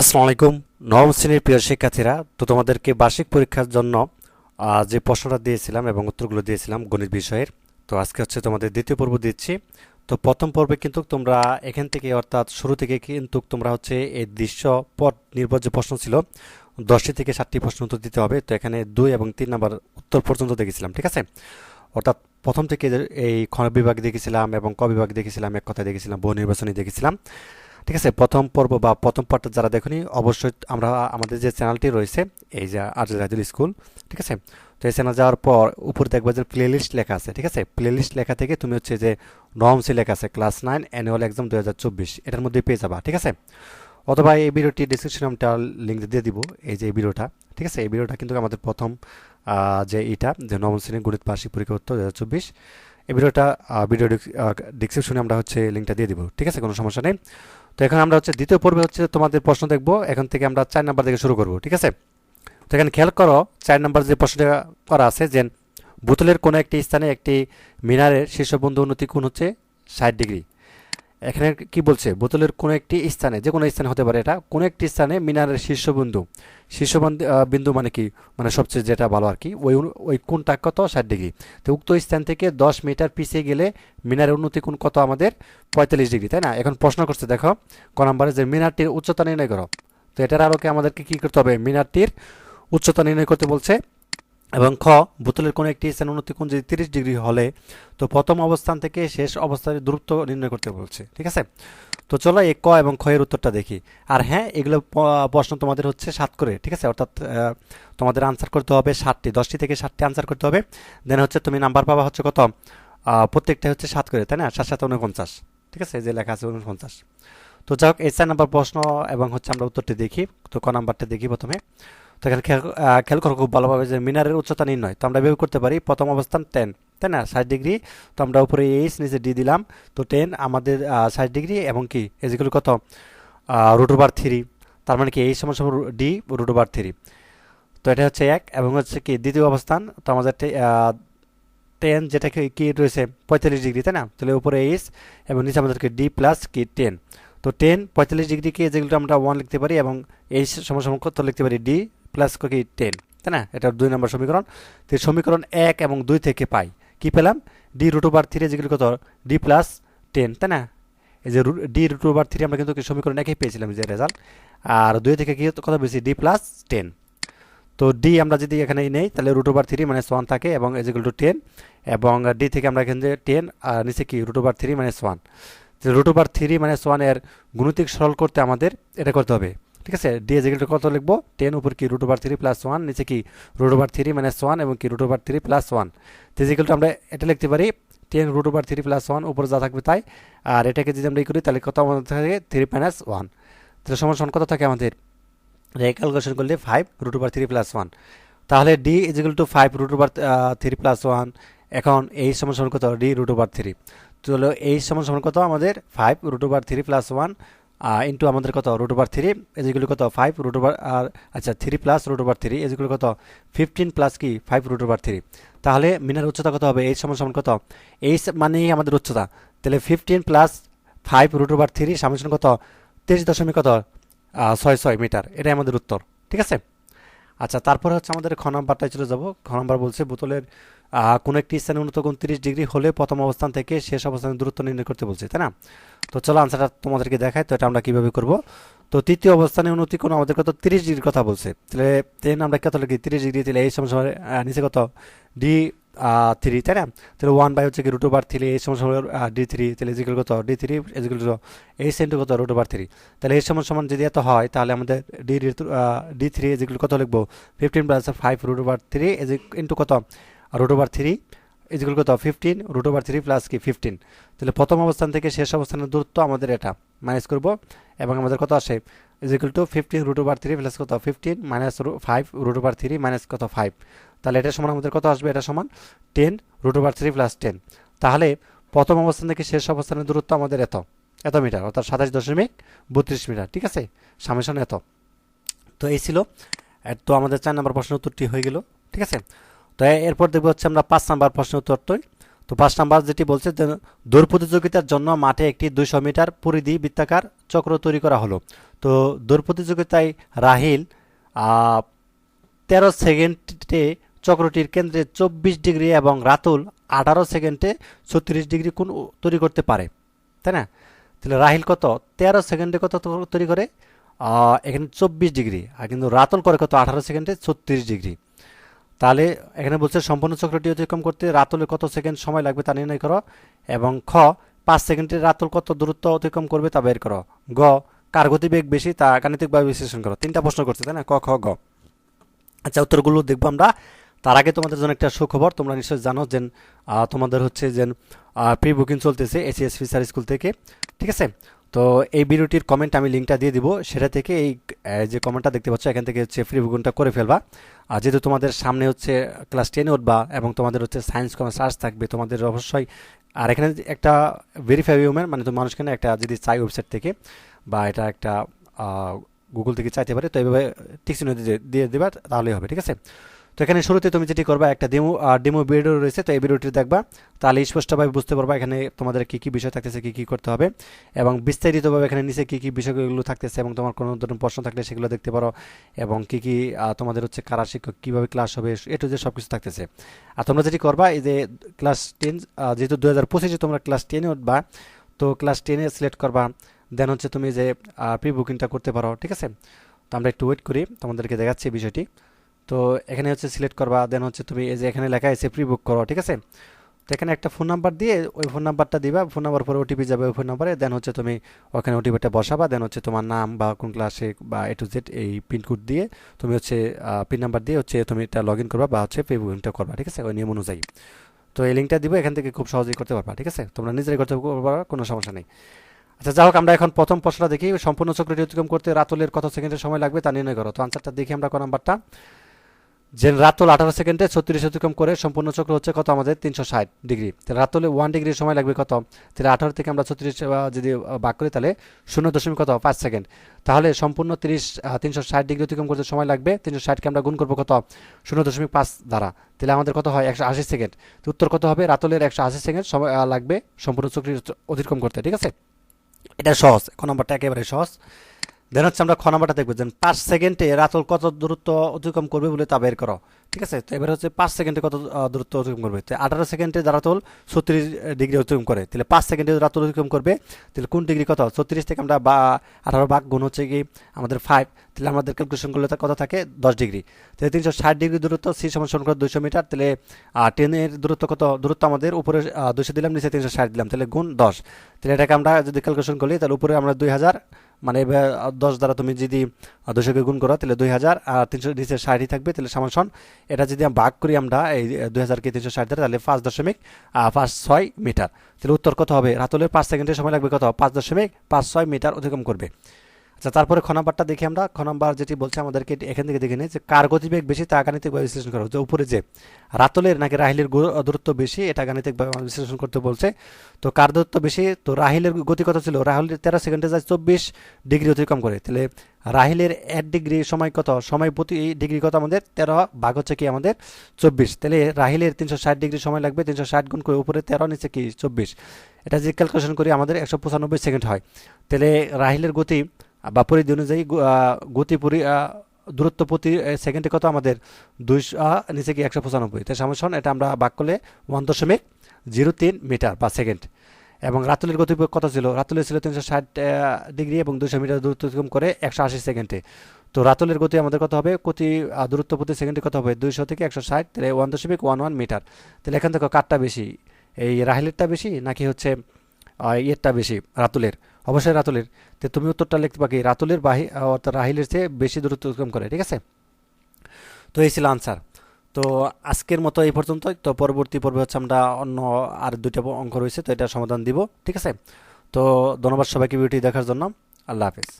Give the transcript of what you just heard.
আসসালামু আলাইকুম। নবম শ্রেণির প্রিয় শিক্ষার্থীরা, তো তোমাদেরকে বার্ষিক পরীক্ষার জন্য যে প্রশ্নটা দিয়েছিলাম এবং উত্তরগুলো দিয়েছিলাম গণিত বিষয়ের, তো আজকে হচ্ছে তোমাদের দ্বিতীয় পর্ব দিচ্ছি। তো প্রথম পর্বে কিন্তু তোমরা এখান থেকে, অর্থাৎ শুরু থেকে কিন্তু তোমরা হচ্ছে এই দৃশ্য পট নির্ভর যে প্রশ্ন ছিল, দশটি থেকে ষাটটি প্রশ্ন উত্তর দিতে হবে। তো এখানে দুই এবং তিন নাম্বার উত্তর পর্যন্ত দেখেছিলাম, ঠিক আছে? অর্থাৎ প্রথম থেকে এই খ বিভাগ দেখেছিলাম এবং ক বিভাগ দেখেছিলাম, এক কথায় দেখেছিলাম, বহু নির্বাচনী দেখেছিলাম। ঠিক আছে, প্রথম পর্ব বা প্রথম পার্টটা যারা দেখনি, অবশ্যই আমরা আমাদের যে চ্যানেলটি রয়েছে, এই যে আর্জুল রাজুল স্কুল, ঠিক আছে? তো এই চ্যানেল যাওয়ার পর উপরে দেখবে যে প্লে লিস্ট লেখা আছে, ঠিক আছে? প্লে লিস্ট লেখা থেকে তুমি হচ্ছে যে নবম সি লেখা আছে ক্লাস নাইন অ্যানুয়াল এক্সাম দু হাজার চব্বিশ, এটার মধ্যে পেয়ে যাবা, ঠিক আছে? অথবা এই ভিডিওটি ডিসক্রিপশনে আমি তার লিঙ্ক দিয়ে দিব, এই যে এই ভিডিওটা, ঠিক আছে? এই ভিডিওটা কিন্তু আমাদের প্রথম যে এটা, যে নবম শ্রেণির গণিত বার্ষিক পরীক্ষা উত্তর দু হাজার চব্বিশ এই ভিডিওটা ভিডিও ডিসক্রিপশনে আমরা হচ্ছে লিঙ্কটা দিয়ে দিব। ঠিক আছে? কোনো সমস্যা নেই? তো এখন আমরা হচ্ছে, দ্বিতীয় পর্বে হচ্ছে তোমাদের প্রশ্ন দেখব। এখান থেকে আমরা চার নাম্বার থেকে শুরু করব। ঠিক আছে? তো এখানে খেয়াল করো, চার নাম্বার যে প্রশ্নটা করা আছে যে বোতলের কোনো একটি স্থানে একটি মিনারের শীর্ষবন্ধু উন্নতি কোন হচ্ছে ষাট ডিগ্রি। এখানে কি বলছে? বোতলের কোনো একটি স্থানে, যে কোনো স্থানে হতে পারে এটা, কোনো একটি স্থানে মিনারের শীর্ষবিন্দু। শীর্ষবিন্দু বিন্দু মানে কি? মানে সবচেয়ে যেটা ভালো আর কি, ওই ওই কোণটা কত? ষাট ডিগ্রি। তো উক্ত স্থান থেকে দশ মিটার পিছিয়ে গেলে মিনারের উন্নতি কোণ কত? আমাদের পঁয়তাল্লিশ ডিগ্রি, তাই না? এখন প্রশ্ন করছে, দেখো, ক নম্বরে যে মিনারটির উচ্চতা নির্ণয় করো। তো এটার আলোকে আমাদেরকে কী করতে হবে? মিনারটির উচ্চতা নির্ণয় করতে বলছে এবং খ, বোতলের কোনো একটি স্থান উন্নতি কোণ যদি তিরিশ ডিগ্রি হলে, তো প্রথম অবস্থান থেকে শেষ অবস্থানের দূরত্ব নির্ণয় করতে বলছে। ঠিক আছে? তো চলো এই ক এবং খ এর উত্তরটা দেখি। আর হ্যাঁ এগুলো প্রশ্ন তোমাদের হচ্ছে সাত করে, ঠিক আছে? অর্থাৎ তোমাদের আনসার করতে হবে ষাটটি, দশটি থেকে ষাটটি আনসার করতে হবে। দেন হচ্ছে তুমি নাম্বার পাবা হচ্ছে কত? প্রত্যেকটা হচ্ছে সাত করে, তাই না? সাত সাত, উনপঞ্চাশ। ঠিক আছে? যে লেখা আছে উনপঞ্চাশ। তো যাই হোক, এই চার নাম্বার প্রশ্ন এবং হচ্ছে আমরা উত্তরটি দেখি। তো ক নাম্বারটা দেখি প্রথমে। তো এখানে খেয়াল করো খুব ভালোভাবে যে মিনারের উচ্চতা নির্ণয়। তো আমরা এভাবে করতে পারি, প্রথম অবস্থান টেন তাই না ষাট ডিগ্রি। তো আমরা উপরে এইচ নিচে ডি দিলাম। তো টেন আমাদের ষাট ডিগ্রি এবং কি এজিগুলো কত? রুট ওভার থ্রি তার মানে কি এই সময় ডি রুট ওভার থ্রি তো এটা হচ্ছে এক এবং হচ্ছে কি, দ্বিতীয় অবস্থান। তো আমাদের টেন যেটা কি- রয়েছে, পঁয়তাল্লিশ ডিগ্রি, তাই না? তাহলে উপরে এইচ এবং নিচে আমাদেরকে ডি প্লাস কি টেন তো টেন পঁয়তাল্লিশ ডিগ্রিকে যেগুলো আমরা ওয়ান লিখতে পারি এবং এই সময় সময় কত লিখতে পারি ডি প্লাস কি টেন তাই না? এটা দুই নম্বর সমীকরণ। তো সমীকরণ এক এবং দুই থেকে পাই। কি পেলাম? ডি রুট ওভার থ্রি যেগুলো কত? ডি প্লাস টেন তাই না? এই যে ডি রুট ওভার থ্রি আমরা কিন্তু সমীকরণ একই পেয়েছিলাম, যে রেজাল্ট আর দুই থেকে কি কত বেশি ডি প্লাস টেন তো ডি আমরা যদি এখানে নেই, তাহলে রুট ওভার থ্রি মানে ওয়ান থাকে এবং এজিকুল টু টেন এবং ডি থেকে আমরা এখানে টেন আর নিচে কি? রুট ওভার থ্রি মানে ওয়ান রুট ওভার থ্রি মানে ওয়ানের গুণিতিক সরল করতে আমাদের এটা করতে হবে। ঠিক আছে ডি টু কত লিখব? টেন উপর কি root over three plus one নিচে কি রুট ওভার থ্রি মানে ওয়ান এবং কি root over three plus one two আমরা এটা লিখতে পারি ten root over three plus one উপরে যা থাকবে তাই। আর এটাকে যদি আমরা ই করি, তাহলে কত আমাদের থাকে? থ্রি মাইনাস ওয়ান তাহলে সমান কত থাকে আমাদের? ক্যালকুলেশন করলে five root over three plus one তাহলে D equal to five root over three plus one এখন এই সমান কত? ডি রুট ওভার থ্রি তো হলো এই সমান কত আমাদের? Five root over three plus one into আমাদের কত? রুট ওভার থ্রি এজিগুলো কত? ফাইভ রুট ওভার আর আচ্ছা three plus root over three এজিগুলো কত? ফিফটিন প্লাস কি? ফাইভ রুট ওভার থ্রি তাহলে মিনার উচ্চতা কত হবে? এই সমান সমান কত? এই মানেই আমাদের উচ্চতা। তাহলে fifteen plus five root over three সমান সমান কত? তেইশ দশমিক কত? ছয় ছয় মিটার। এটাই আমাদের উত্তর। ঠিক আছে? আচ্ছা তারপরে হচ্ছে আমাদের খ নাম্বারটায় চলে যাব। খ বলছে বোতলের কোনো একটি স্থানে উন্নত কোণ তিরিশ ডিগ্রি হলে প্রথম অবস্থান থেকে শেষ অবস্থানের দূরত্ব নির্ণয় করতে বলছে, তাই না? তো চলো আনসারটা তোমাদেরকে দেখায় তো এটা আমরা কীভাবে করব? তো তৃতীয় অবস্থানে উন্নতি কোনো আমাদের কত? তিরিশ ডিগ্রির কথা বলছে। তাহলে তেন আমরা কত লিখি তিরিশ ডিগ্রি, তাহলে এই সময় নিচে কত? ডি থ্রি তাই না? তাহলে ওয়ান বাই হচ্ছে কি রুট ওভার থ্রি এই সময় ডি থ্রি তাহলে এজিক্যাল কত ডি থ্রি এজিক্যাল এই সেন্টু কত? রুট ওভার থ্রি তাহলে এই সময় সমান যদি এত হয়, তাহলে আমাদের ডি ডি থ্রি এজিক্যাল কত লিখব? Fifteen plus five root over three এজিক into কত? রুট ওভার থ্রি ইজিক্যাল কত fifteen root over three plus কি ফিফটিন তাহলে প্রথম অবস্থান থেকে শেষ অবস্থানের দূরত্ব আমাদের এটা মাইনাস করব, এবং আমাদের কত আসে? Equal to fifteen root over three plus কত? Fifteen minus five root over three minus কত? ফাইভ তাহলে এটা সমান আমাদের কত আসবে? এটা সমান ten root over three plus ten তাহলে প্রথম অবস্থান থেকে শেষ অবস্থানের দূরত্ব আমাদের এত এত মিটার, অর্থাৎ সাতাশ দশমিক বত্রিশ মিটার, ঠিক আছে? সামেশন এত। তো এই ছিল তো আমাদের চার নম্বর প্রশ্নের উত্তরটি হয়ে গেল, ঠিক আছে? তো এরপর দেখব হচ্ছে আমরা পাঁচ নাম্বার প্রশ্নের উত্তরটি তো পাঁচ নাম্বার যেটি বলছে যে, দৌড় প্রতিযোগিতার জন্য মাঠে একটি দুইশো মিটার পরিধি বৃত্তাকার চক্র তৈরি করা হলো। তো দৌড় প্রতিযোগিতায় রাহিল তেরো সেকেন্ডে চক্রটির কেন্দ্রে চব্বিশ ডিগ্রি এবং রাতুল আঠারো সেকেন্ডে ছত্রিশ ডিগ্রি কোন তৈরি করতে পারে। তাই না? তাহলে রাহিল কত? তেরো সেকেন্ডে কত তৈরি করে? এখানে চব্বিশ ডিগ্রি। আর কিন্তু রাতুল করে কত? আঠারো সেকেন্ডে ছত্রিশ ডিগ্রি। তাহলে এখানে বলছে সম্পূর্ণ চক্রটি অতিক্রম করতে রাতুলের কত সেকেন্ড সময় লাগবে তা নির্ণয় করো এবং খ, পাঁচ সেকেন্ডে রাতুল কত দূরত্ব অতিক্রম করবে তা বের করো। গ, কার গতিবেগ বেশি তা গাণিতিকভাবে বিশ্লেষণ করো। তিনটা প্রশ্ন করছে, তাই না? ক, খ, গ। আচ্ছা উত্তরগুলো দেখব আমরা। তার আগে তোমাদের জন্য একটা সুখবর, তোমরা নিশ্চয়ই জানো যে তোমাদের হচ্ছে যে প্রি বুকিং চলতেছে এসিএস ফিসার স্কুল থেকে। ঠিক আছে? তো এই ভিডিওটির কমেন্ট আমি লিঙ্কটা দিয়ে দিব। সেটা থেকে এই যে কমেন্টটা দেখতে পাচ্ছ, এখান থেকে হচ্ছে ফ্রি বুকিংটা করে ফেলবা। আর যেহেতু তোমাদের সামনে হচ্ছে ক্লাস টেনে উঠবা এবং তোমাদের হচ্ছে সায়েন্স কমার্স আর্টস থাকবে, তোমাদের অবশ্যই, আর এখানে একটা ভেরিফাই উমেন মানে তো মানুষ কেন একটা যদি চাই ওয়েবসাইট থেকে, বা এটা একটা গুগল থেকে চাইতে পারে, তো এইভাবে দিয়ে দিয়ে দেবা, তাহলেই হবে, ঠিক আছে? তো এখানে শুরুতে তুমি যেটি করবা, একটা ডেমো ডেমো ভিডিও রয়েছে, তো এই ভিডিওটি দেখবা। তাহলে স্পষ্টভাবে বুঝতে পারবা এখানে তোমাদের কি কি বিষয় থাকতেছে, কি কি করতে হবে। এবং বিস্তারিতভাবে এখানে নিচে কি কি বিষয়গুলো থাকতেছে এবং তোমার কোনো ধরনের প্রশ্ন থাকলে সেগুলো দেখতে পারো। এবং কি কি তোমাদের হচ্ছে কারা শিক্ষক, কীভাবে ক্লাস হবে এটু যে সব কিছু থাকতেছে। আর তোমরা যেটি করবা, এই যে ক্লাস টেন যেহেতু দু হাজার পঁচিশে তোমরা ক্লাস টেনে উঠবা, তো ক্লাস টেনে সিলেক্ট করবা। দেন হচ্ছে তুমি যে প্রি বুকিংটা করতে পারো, ঠিক আছে? তো আমরা একটু ওয়েট করি, তোমাদেরকে দেখাচ্ছি বিষয়টি। তো এখানে হচ্ছে সিলেক্ট করবা দেন হচ্ছে তুমি এই যে এখানে লেখা আছে প্রি বুক করো, ঠিক আছে? তো এখানে একটা ফোন নাম্বার দিয়ে ওই ফোন নাম্বারটা দিবা ফোন নাম্বার পরে ওটিপি যাবে ওই ফোন নাম্বারে দেন হচ্ছে তুমি ওখানে ওটিপিটা বসাবা দেন হচ্ছে তোমার নাম বা কোন ক্লাসে বা এ টু জেড এই পিনকোড দিয়ে তুমি হচ্ছে পিন নাম্বার দিয়ে হচ্ছে তুমি এটা লগ ইন করবা বা হচ্ছে পে বুকিংটা করবা, ঠিক আছে? ওই নিয়ম অনুযায়ী। তো এই লিঙ্কটা দিব, এখান থেকে খুব সহজেই করতে পারবা, ঠিক আছে? তোমরা নিজেরাই করতে পারবা, কোনো সমস্যা নেই। আচ্ছা যাই হোক, আমরা এখন প্রথম প্রশ্নটা দেখি। সম্পূর্ণ চক্রটি অতিক্রম করতে রাতুলের কত সেকেন্ডের সময় লাগবে তা নির্ণয় করো। তো আনসারটা দেখি আমরা ক নাম্বারটা যে রাতুল আঠারো সেকেন্ডে ছত্রিশ অতিক্রম করে সম্পূর্ণ চক্র হচ্ছে কত আমাদের? তিনশো ষাট ডিগ্রি। তাহলে রাতুলে ওয়ান ডিগ্রি সময় লাগবে কত? তাহলে আঠারো থেকে আমরা ছত্রিশ যদি বাক করি তাহলে শূন্য দশমিক কত? পাঁচ সেকেন্ড। তাহলে সম্পূর্ণ তিরিশ তিনশো ষাট ডিগ্রি অতিক্রম করতে সময় লাগবে। তিনশো ষাটকে আমরা গুণ করব কত? শূন্য দশমিক পাঁচ দ্বারা। তাহলে আমাদের কত হয়? একশো আশি সেকেন্ড। তো উত্তর কত হবে? রাতুলের একশো আশি সেকেন্ড সময় লাগবে সম্পূর্ণ চক্র অতিক্রম করতে, ঠিক আছে? এটা সহজ। ক নম্বরটা একেবারে সহজ। দেন হচ্ছে আমরা খ নম্বরটা দেখব যে পাঁচ সেকেন্ডে রাতুল কত দূরত্ব অতিক্রম করবে বলে তা বের করো। ঠিক আছে? তো এবার হচ্ছে পাঁচ সেকেন্ডে কত দূরত্ব অতিক্রম করবে? তো আঠারো সেকেন্ডে রাতুল ছত্রিশ ডিগ্রি অতিক্রম করে। তাহলে পাঁচ সেকেন্ডে রাতুল অতিক্রম করবে, তাহলে কোন ডিগ্রি কত? ছত্রিশ থেকে আমরা বা, আঠারো ভাগ গুণ হচ্ছে কি? আমাদের ফাইভ তাহলে আমাদের ক্যালকুলেশন করলে কত থাকে? দশ ডিগ্রি। তাহলে তিনশো ষাট ডিগ্রি দূরত্ব সি সমান সমান করে দুইশো মিটার, তাহলে ট্রেনের দূরত্ব কত? দূরত্ব আমাদের উপরে দুশো দিলাম, নিচে তিনশো ষাট দিলাম, তাহলে গুণ দশ। তাহলে এটাকে আমরা যদি ক্যালকুলেশন করি, তাহলে উপরে আমরা দুই হাজার মানে দশ দ্বারা তুমি যদি দুশোকে গুণ করো, তাহলে দুই হাজার, আর তিনশো, নিচে ষাটই থাকবে, তাহলে সমান এটা যদি আমি ভাগ করি আমরা, এই দুই হাজারকে তিনশো ষাট দ্বারা, তাহলে পাঁচ দশমিক পাঁচ ছয় মিটার। তাহলে উত্তর কত হবে? রাতুলের পাঁচ সেকেন্ডের সময় লাগবে কত? পাঁচ দশমিক পাঁচ ছয় মিটার অতিক্রম করবে। আচ্ছা তারপরে খ দেখি আমরা। খ যেটি বলছে আমাদেরকে এখান থেকে দেখে নিই যে, কার গতিবেগ বেশি তা গাণিতিকভাবে বিশ্লেষণ করো। যে উপরে যে রাতলের নাকি রাহিলের দূরত্ব বেশি, এটা গাণিতিকভাবে বিশ্লেষণ করতে বলছে। তো কার দূরত্ব বেশি? তো রাহিলের গতি কত ছিল? রাহুলের তেরো সেকেন্ডে যায় চব্বিশ ডিগ্রি অতিক্রম করে। তাহলে রাহিলের এক ডিগ্রি সময় কত? সময় প্রতি ডিগ্রি কত আমাদের? তেরো ভাগ হচ্ছে কি আমাদের? চব্বিশ। তাহলে রাহিলের তিনশো ষাট ডিগ্রি সময় লাগবে, তিনশো ষাট গুণ করে উপরে তেরো, নিচে কি? চব্বিশ। এটা যে ক্যালকুলেশন করি আমাদের একশো পঁচানব্বই সেকেন্ড হয়। তাহলে রাহিলের গতি বা পরিধি অনুযায়ী গতি পরি দূরত্ব প্রতি সেকেন্ডে কত আমাদের দুইশো নিচে কি একশো পঁচানব্বই? তাই সামসন এটা আমরা বাক করলে ওয়ান দশমিক জিরো তিন মিটার বা সেকেন্ড। এবং রাতুলের গতিবেগ কত ছিল? রাতুলের ছিল তিনশো ষাট ডিগ্রি এবং দুশো মিটার দূরত্ব অতিক্রম করে একশো আশি সেকেন্ডে। তো রাতুলের গতি আমাদের কত হবে? প্রতি দূরত্ব প্রতি সেকেন্ডে কত হবে? দুইশো থেকে একশো ষাট, তাহলে ওয়ান দশমিক ওয়ান ওয়ান মিটার। তাহলে এখান থেকে কাঠটা বেশি? এই রাহিলেরটা বেশি নাকি হচ্ছে ইয়েরটা বেশি, রাতুলের? অবশ্যই রাতুলের। তো তুমি উত্তরটা লিখতে পাকি রাতুলের বাহি, অর্থাৎ রাহিলের চেয়ে বেশি দূরত্ব অতিক্রম করে, ঠিক আছে? তো এই ছিল আনসার তো আজকের মতো এই পর্যন্ত তো পরবর্তী পর্বে হচ্ছে আমরা অন্য আর দুইটা অঙ্ক রয়েছে, তো এটা সমাধান দিব, ঠিক আছে? তো ধন্যবাদ সবাইকে ভিডিওটি দেখার জন্য। আল্লাহ হাফেজ।